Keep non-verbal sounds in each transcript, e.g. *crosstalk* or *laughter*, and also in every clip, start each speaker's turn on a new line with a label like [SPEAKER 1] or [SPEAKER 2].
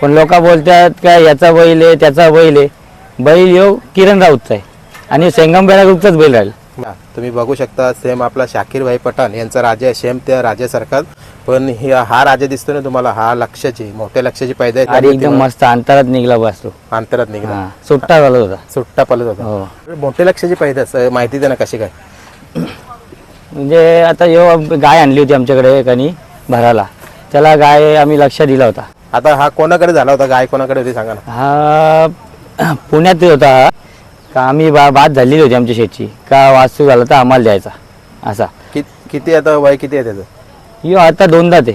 [SPEAKER 1] पण लोक बोलतात का याचा बैल आहे त्याचा बैल आहे. बैल येऊ किरण राऊतचा आहे. आणि सेंगमबेरा ग्रुपचाच बैल राहील.
[SPEAKER 2] हा, तुम्ही बघू शकता सेम आपला शाकीर भाई पठाण यांचा राजा आहे सेम त्या राजासारखाच पण ही हा राजा दिसतो ना तुम्हाला हा लक्षाची मोठ्या लक्षाची पैदा
[SPEAKER 1] आणि एकदम मस्त अंतरात निघला बसतो
[SPEAKER 2] अंतरात निघाला.
[SPEAKER 1] हा सुट्टा झाला होता.
[SPEAKER 2] सुट्टा पलत होता.
[SPEAKER 1] हो.
[SPEAKER 2] मोठ्या लक्षाची पैदास अं, माहिती ना कशी काय?
[SPEAKER 1] म्हणजे आता यो गाय आणली होती आमच्याकडे एकानी भराला त्याला गाय आम्ही लक्ष दिला होता.
[SPEAKER 2] आता हा कोणाकडे झाला होता? गाय कोणाकडे होती? सांगा ना.
[SPEAKER 1] हा पुण्यात होता. हा. का आम्ही बा बाद झालेली होती आमच्या शेतची का वास्तू झाला तर आम्हाला द्यायचा. असा.
[SPEAKER 2] कि किती आता वय किती आहे त्याचं?
[SPEAKER 1] यो आता दोनदा ते.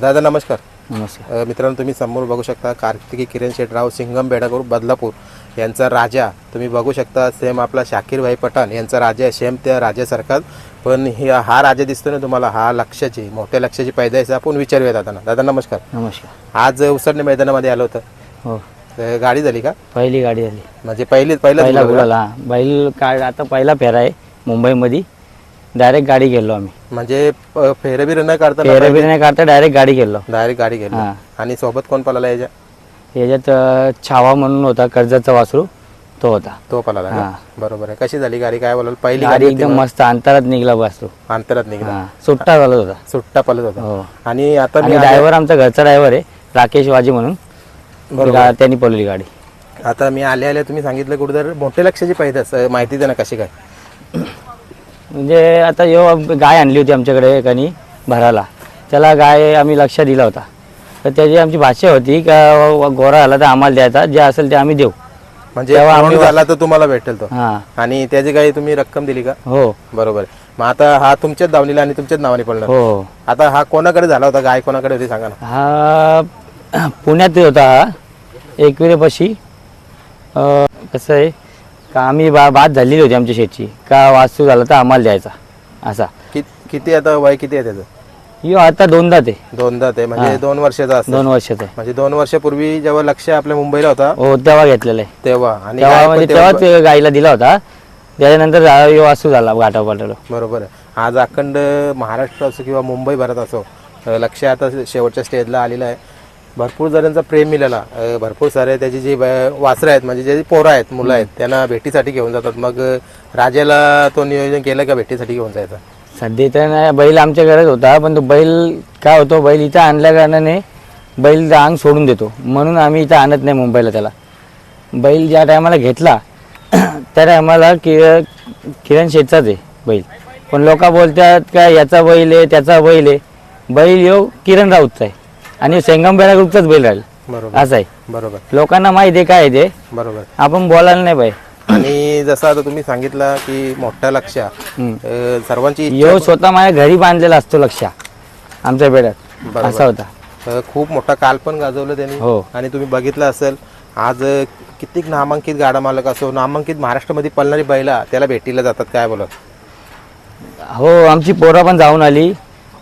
[SPEAKER 2] दादा नमस्कार.
[SPEAKER 1] नमस्कार.
[SPEAKER 2] मित्रांनो तुम्ही समोर बघू शकता कार्तिकी किरण शेटराव सिंगम बेडागूर बदलापूर यांचा राजा. तुम्ही बघू शकता सेम आपला शाकीर भाई पठाण यांचा राजा आहे सेम त्या राजासारखाच. पण ही हा राजा दिसतो ना तुम्हाला हा लक्षाची मोठ्या लक्षाची आहे. आपण विचारूया दादा दादा नमस्कार.
[SPEAKER 1] नमस्कार.
[SPEAKER 2] आज उसरणे मैदानामध्ये आलं होतं.
[SPEAKER 1] हो.
[SPEAKER 2] गाडी झाली का?
[SPEAKER 1] पहिली गाडी झाली.
[SPEAKER 2] म्हणजे पहिली पहिला
[SPEAKER 1] पहिला गुलाला बैल काय आता पहिला फेरा आहे मुंबईमध्ये. डायरेक्ट गाडी गेलो आम्ही.
[SPEAKER 2] म्हणजे फेरबीर न काढता
[SPEAKER 1] फेरा बिरा नाही काढता डायरेक्ट गाडी गेलो.
[SPEAKER 2] डायरेक्ट गाडी गेली.
[SPEAKER 1] हा.
[SPEAKER 2] आणि सोबत कोण पळाला याच्या?
[SPEAKER 1] याच्यात अं, छावा म्हणून होता कर्जाचा वासरू तो होता.
[SPEAKER 2] तो पळाला का?
[SPEAKER 1] हा.
[SPEAKER 2] बरोबर आहे. कशी झाली गाडी? काय बोलाल? पहिली
[SPEAKER 1] गाडी
[SPEAKER 2] गाडी
[SPEAKER 1] एकदम मस्त अंतरात निघला बसतो
[SPEAKER 2] अंतरात निघाला.
[SPEAKER 1] हा. सुट्टा झाला होता.
[SPEAKER 2] सुट्टा पळत होता.
[SPEAKER 1] हो.
[SPEAKER 2] आणि आता मी
[SPEAKER 1] आणि ड्रायव्हर आमचा घरचा ड्रायव्हर आहे राकेश वाजी म्हणून. गा- त्यांनी पळवली गाडी.
[SPEAKER 2] आता मी आले आले तुम्ही सांगितलं कुठं मोठ्या लक्षाची पैदास अं, माहिती द्या ना कशी काय?
[SPEAKER 1] म्हणजे आता यो गाय आणली होती आमच्याकडे एकानी भराला त्याला गाय आम्ही लक्ष दिला होता. तर त्याची आमची भाषा होती का गोरा आला तर आम्हाला द्यायचा जे असेल ते आम्ही देऊ.
[SPEAKER 2] म्हणजे
[SPEAKER 1] आम्ही-
[SPEAKER 2] झाला तर तुम्हाला भेटेल तो.
[SPEAKER 1] हां.
[SPEAKER 2] आणि त्याची काही तुम्ही रक्कम दिली का?
[SPEAKER 1] हो.
[SPEAKER 2] बरोबर. मग आता हा तुमच्याच दावणीला आणि तुमच्याच नावाने पडणार.
[SPEAKER 1] हो.
[SPEAKER 2] आता हा कोणाकडे झाला होता? गाय कोणाकडे होती? सांगा ना.
[SPEAKER 1] हा पुण्यात होता हा. एकविरेपाशी कसं आहे? का आम्ही बा बाद झालेली होती आमच्या शेतची. का वास्तू झाला तर आम्हाला द्यायचा. असा.
[SPEAKER 2] किती आता वय किती आहे त्याचं?
[SPEAKER 1] यो आता दोनदा ते.
[SPEAKER 2] दोनदा ते म्हणजे. दोन वर्षाचा असतं
[SPEAKER 1] दोन वर्षाचा. आहे
[SPEAKER 2] म्हणजे दोन वर्षापूर्वी जेव्हा लक्ष आपल्या मुंबईला होता
[SPEAKER 1] हो तेव्हा घेतलेला आहे.
[SPEAKER 2] तेव्हा. आणि
[SPEAKER 1] तेव्हा
[SPEAKER 2] गाय पण
[SPEAKER 1] म्हणजे
[SPEAKER 2] तेव्हा-
[SPEAKER 1] तेव्हाच गाईला दिला होता. त्याच्यानंतर जा- यो वास्तू झाला गाठा पाठवलं
[SPEAKER 2] बरोबर आहे. आज अखंड महाराष्ट्र असो किंवा मुंबई भारत असो अ, लक्ष आता शेवटच्या स्टेजला आलेला आहे. भरपूर जणांचा प्रेम मिळाला. भरपूर सारे त्याची जी वासरं आहेत म्हणजे जे पोरं आहेत मुलं आहेत त्यांना भेटीसाठी घेऊन जातात. मग राजाला तो नियोजन केलं का भेटीसाठी घेऊन जायचा?
[SPEAKER 1] सध्या तर नाही बैल आमच्या घरात होता पण तो बैल काय होतो बैल इथं आणल्या कारणाने बैल अंग सोडून देतो. म्हणून आम्ही इथं आणत नाही मुंबईला त्याला. बैल ज्या टायमाला घेतला *clears throat* त्या टायमाला कि किरण शेठचाच आहे बैल. पण लोक बोलतात का याचा बैल आहे त्याचा बैल आहे. बैल येऊ किरण राऊतचा आहे. आणि सेंगमबेरा ग्रुपचाच बैल राहील.
[SPEAKER 2] बरोबर.
[SPEAKER 1] असं आहे.
[SPEAKER 2] बरोबर.
[SPEAKER 1] लोकांना माहिती आहे काय आहे ते.
[SPEAKER 2] बरोबर.
[SPEAKER 1] आपण बोलायला नाही पाहिजे.
[SPEAKER 2] आणि जसं आता तुम्ही सांगितलं की मोठा लक्ष सर्वांची
[SPEAKER 1] यो स्वतः माझ्या घरी बांधलेला असतो लक्ष आमच्या बेड्यात.
[SPEAKER 2] बरोबर.
[SPEAKER 1] असा होता.
[SPEAKER 2] अ, खूप मोठा काल पण गाजवलं त्यांनी.
[SPEAKER 1] हो.
[SPEAKER 2] आणि तुम्ही बघितलं असेल आज अ, कित्येक नामांकित गाडा मालक असो नामांकित महाराष्ट्रामध्ये पळणारी बैला त्याला भेटीला जातात काय बोलत
[SPEAKER 1] हो आमची पोरं पण जाऊन आली.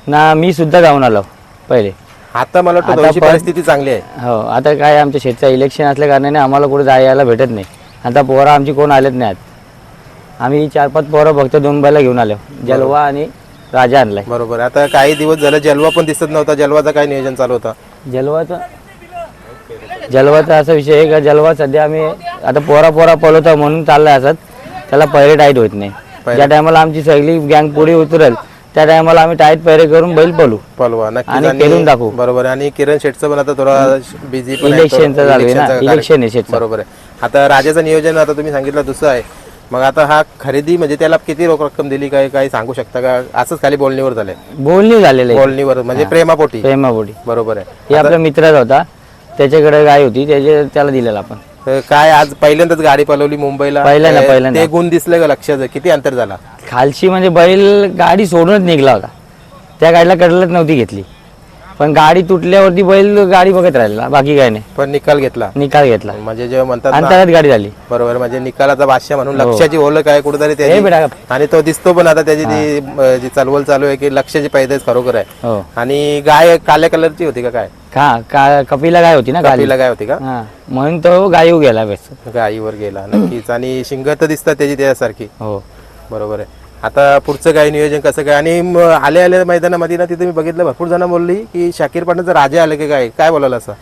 [SPEAKER 1] ना मी सुद्धा जाऊन आलो पहिले.
[SPEAKER 2] आता मला वाटतं
[SPEAKER 1] आता पण-
[SPEAKER 2] परिस्थिती चांगली आहे.
[SPEAKER 1] हो आता काय आमच्या शेतचं इलेक्शन असल्या कारणाने आम्हाला कुठे जायला भेटत नाही. आता पोरं आमची कोण आलेत नाही आम्ही चार पाच पोरं फक्त दोन बैला घेऊन आलो. जलवा आणि राजा आणलाय.
[SPEAKER 2] बरोबर. आता काही दिवस झालं जलवा पण दिसत नव्हता. जलवाचा काय नियोजन चालू होता?
[SPEAKER 1] जलवाचा जलवाचा असा विषय आहे का जलवा सध्या आम्ही आता पोरा पोरा पळवतो म्हणून चाललाय असत त्याला पहिले टाईट होत नाही. ज्या टायमाला आमची सगळी गँग पुढे उतरेल त्या टायमाला आम्ही टाईट पैरे करून बैल पळू.
[SPEAKER 2] पलवा
[SPEAKER 1] आणि पेरून टाकू.
[SPEAKER 2] बरोबर आहे. आणि किरण शेटचं पण आता थोडा बिझी पण आहे.
[SPEAKER 1] इलेक्शनचं
[SPEAKER 2] तो-
[SPEAKER 1] चालू आहे ना,
[SPEAKER 2] इलेक्शनचं
[SPEAKER 1] इलेक्शन आहे शेटचं.
[SPEAKER 2] बरोबर आहे. आता राजाचं नियोजन आता तुम्ही सांगितलं दुसरं आहे. मग आता हा खरेदी म्हणजे त्याला किती रोख रक्कम दिली? काय काही सांगू शकता का? असंच खाली बोलणीवर झालंय.
[SPEAKER 1] बोलणी झालेलं आहे.
[SPEAKER 2] बोलणीवर म्हणजे प्रेमापोटी.
[SPEAKER 1] प्रेमापोटी.
[SPEAKER 2] बरोबर आहे.
[SPEAKER 1] हे आपल्या मित्राचा होता. त्याच्याकडे गाय होती त्याचे त्याला दिलेला आपण.
[SPEAKER 2] तर काय आज पहिल्यांदाच गाडी पळवली मुंबईला.
[SPEAKER 1] पहिल्यांदा-
[SPEAKER 2] ते-
[SPEAKER 1] पहिल्यांदा.
[SPEAKER 2] ते गुण दिसले का लक्षात? किती अंतर झाला?
[SPEAKER 1] खालची म्हणजे बैल गाडी सोडूनच निघला होता. त्या गाडीला कडलच नव्हती घेतली. पण गाडी तुटल्यावरती बैल गाडी बघत राहिला बाकी काय नाही.
[SPEAKER 2] पण निकाल घेतला.
[SPEAKER 1] निकाल घेतला.
[SPEAKER 2] म्हणजे जे म्हणतात ना,
[SPEAKER 1] अंतरात गाडी झाली.
[SPEAKER 2] बरोबर म्हणजे निकालाचा भाष्य म्हणून लक्षाची ओळख आहे कुठेतरी
[SPEAKER 1] हे
[SPEAKER 2] त्याची
[SPEAKER 1] बेटा
[SPEAKER 2] आणि तो दिसतो पण आता त्याची ती अं, जी चलवल चालू आहे की लक्षाची पैदाच खरोखर आहे.
[SPEAKER 1] हो.
[SPEAKER 2] आणि गाय काल्या कलरची होती का काय?
[SPEAKER 1] का का कपिला गाय होती ना
[SPEAKER 2] कापीला गाय होती का?
[SPEAKER 1] हा. म्हणून तो गायू गेला बेस.
[SPEAKER 2] गायीवर गेला नक्कीच. आणि शिंग तर दिसतात त्याची त्यासारखी.
[SPEAKER 1] हो.
[SPEAKER 2] बरोबर आहे. आता पुढचं काय नियोजन कसं काय? आणि म- आल्या आल्या मैदानामध्ये ना तिथे मी बघितलं भरपूर जण बोलली की शाकीर पाटणचं राजा आले की काय? काय बोलायला असं?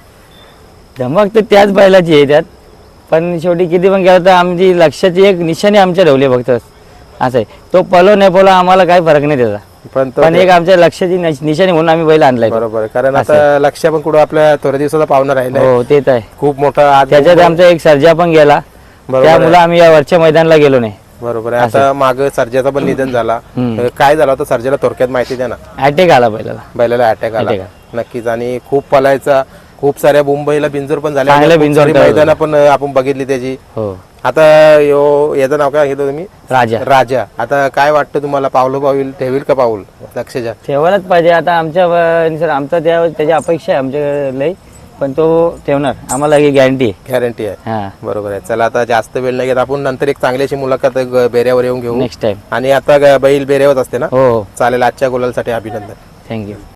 [SPEAKER 1] धमक तर त्याच बैलाची आहे त्यात. पण शेवटी किती पण केलं तर आमची लक्षाची एक निशाणी आमच्या ठेवली फक्त. असं आहे. तो पलो नाही पलो आम्हाला काही फरक नाही त्याचा.
[SPEAKER 2] पण तो
[SPEAKER 1] पण एक आमच्या लक्षाची निश- निशाणी म्हणून आम्ही बैल आणलाय.
[SPEAKER 2] बरोबर आहे. कारण आता लक्ष पण कुठं आपल्या थोड्या दिवसाचा पाहुणा राहिलाय.
[SPEAKER 1] हो ते तर आहे.
[SPEAKER 2] खूप मोठा आज
[SPEAKER 1] त्याच्यात आमचा एक सर्जा पण गेला.
[SPEAKER 2] बरोबर
[SPEAKER 1] त्यामुळे आम्ही या वरच्या मैदानाला गेलो नाही.
[SPEAKER 2] बरोबर आहे. आता माग सर्जाचा पण निधन झाला.
[SPEAKER 1] हम्म.
[SPEAKER 2] अ, काय झालं होतं सर्जाला थोडक्यात माहिती द्या ना.
[SPEAKER 1] अटॅक आला बैलाला.
[SPEAKER 2] बैलाला अटॅक आला.
[SPEAKER 1] Attack
[SPEAKER 2] नक्कीच. आणि खूप पलायचा खूप साऱ्या मुंबईला बिंजोर पण झाले
[SPEAKER 1] चांगल्या
[SPEAKER 2] मैदान पण आपण बघितली त्याची.
[SPEAKER 1] हो.
[SPEAKER 2] आता यो याचं नाव काय घेतो तुम्ही?
[SPEAKER 1] राजा.
[SPEAKER 2] राजा. आता काय वाटतं तुम्हाला पावलं पाऊल ठेवील का पाऊल? लक्षच्या
[SPEAKER 1] ठेवायलाच पाहिजे. आता आमच्या व- सर आमचा त्या त्याची अपेक्षा आहे आमच्या लई पण तो ठेवणार. आम्हाला ही गॅरंटी आहे.
[SPEAKER 2] गॅरंटी आहे.
[SPEAKER 1] हां.
[SPEAKER 2] बरोबर आहे. चला आता जास्त वेळ नाही घेत. आपण नंतर एक चांगली अशी मुलाखत ग- बेऱ्यावर येऊन घेऊ.
[SPEAKER 1] नेक्स्ट टाइम
[SPEAKER 2] आणि आता ग- बैल बेऱ्यावर असते ना?
[SPEAKER 1] हो हो.
[SPEAKER 2] चालेल आजच्या गोलासाठी अभिनंदन.
[SPEAKER 1] थँक्यू